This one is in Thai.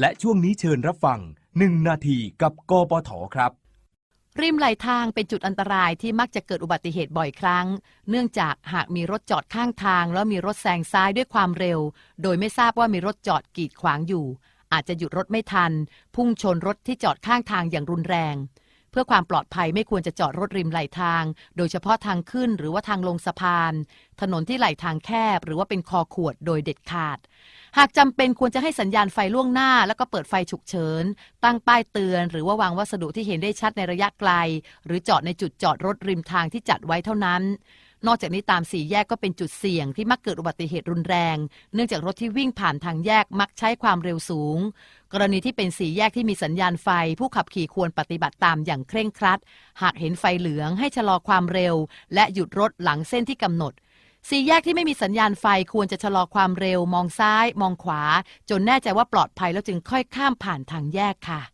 และช่วงนี้เชิญรับฟัง 1 นาทีกับกปทครับ ริมไหลทางเป็นจุดอันตรายที่มักจะเกิดอุบัติเหตุบ่อยครั้ง เนื่องจากหากมีรถจอดข้างทาง แล้วมีรถแซงซ้ายด้วยความเร็ว โดยไม่ทราบว่ามีรถจอดกีดขวางอยู่ อาจจะหยุดรถไม่ทัน พุ่งชนรถที่จอดข้างทางอย่างรุนแรง พื่อความปลอดภัยไม่ควรจะจอดรถริมไหลทาง โดยเฉพาะทางขึ้นหรือว่าทางลงสะพาน ถนนที่ไหลทางแคบ หรือว่าเป็นคอขวดโดยเด็ดขาด หากจำเป็นควรจะให้สัญญาณไฟล่วงหน้า แล้วก็เปิดไฟฉุกเฉิน ตั้งป้ายเตือน หรือว่าวางวัสดุที่เห็นได้ชัดในระยะไกล หรือจอดในจุดจอดรถริมทางที่จัดไว้เท่านั้น นอกจากนี้ตามสี่แยกก็เป็นจุดเสี่ยงที่มักเกิดอุบัติเหตุรุนแรง เนื่องจากรถที่วิ่งผ่านทางแยกมักใช้ความเร็วสูง กรณีที่เป็นสี่แยกที่มีสัญญาณไฟ ผู้ขับขี่ควรปฏิบัติตามอย่างเคร่งครัด หากเห็นไฟเหลืองให้ชะลอความเร็ว และหยุดรถหลังเส้นที่กำหนดสี่แยกที่ไม่มีสัญญาณไฟควรจะชะลอความเร็ว มองซ้าย มองขวา จนแน่ใจว่าปลอดภัยแล้วจึงค่อยข้ามผ่านทางแยกค่ะ